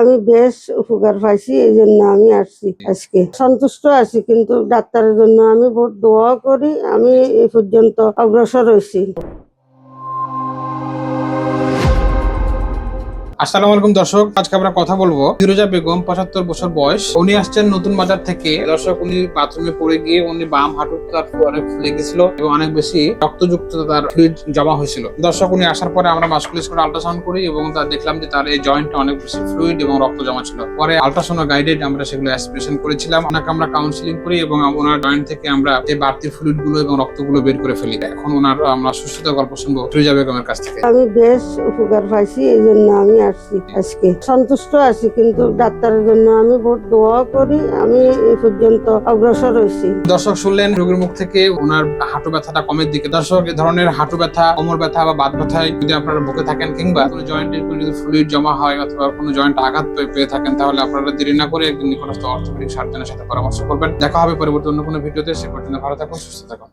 আমি বেশ উপকার পাইছি, এই জন্য আমি আসছি আজকে। সন্তুষ্ট আছি, কিন্তু ডাক্তারের জন্য আমি বহুত দোয়া করি, আমি এই পর্যন্ত অগ্রসর হয়েছি। আসসালামু আলাইকুম দর্শক, আজকে আমরা কথা বলব ফিরোজা বেগম পঁচাত্তর বছর বয়স। উনি আসছেন নতুন বাজার থেকে। দর্শক, উনি বাথরুমে পড়ে গিয়ে উনি বাম হাঁটু তার অনেক ফুলে গেছিল এবং অনেক বেশি রক্তযুক্ত তার ফ্লুইড জমা হয়েছিল। দর্শক, উনি আসার পরে আমরা মাস্কুলার করে আল্ট্রাসাউন্ড করি এবং তার দেখলাম যে তার এই জয়েন্টে অনেক বেশি ফ্লুইড এবং রক্ত জমা ছিল। পরে আল্ট্রাসাউন্ড গাইডেড আমরা সেগুলো অ্যাসপিরেশন করেছিলাম। ওনাকে আমরা কাউন্সিলিং করি এবং ওনার জয়েন্ট থেকে আমরা যে বাড়তি ফ্লুইডগুলো এবং রক্তগুলো বের করে ফেলি। এখন ওনার আমরা সুস্থতা গল্প শুনব ফিরোজা বেগমের কাছ থেকে। আমি বেশ উপকার পাইছি, এই জন্য আমি আসছি আজকে। সন্তুষ্ট আছি, কিন্তু ডাক্তারের জন্য আমি বহুত দোয়া করি, আমি এই পর্যন্ত অগ্রসর হয়েছি। দর্শক শুনলেন, রোগীর মুখ থেকে ওনার হাঁটু ব্যথাটা কমের দিকে। দর্শক এই ধরনের হাঁটু ব্যথা, কোমর ব্যথা বা বাত ব্যথায় যদি আপনারা বুকে থাকেন কিংবা কোনো জয়েন্টের কোনো যদি ফ্লুইড জমা হয় অথবা কোনো জয়েন্ট আঘাত পেয়ে- পেয়ে থাকেন, তাহলে আপনারা দেরি না করে একদিন নিকটস্থ অর্থোপেডিক সার্জনের সাথে পরামর্শ করবেন। দেখা হবে পরবর্তী অন্য কোনো ভিডিওতে। সে পর্যন্ত ভালো থাকুন, সুস্থ থাকুন।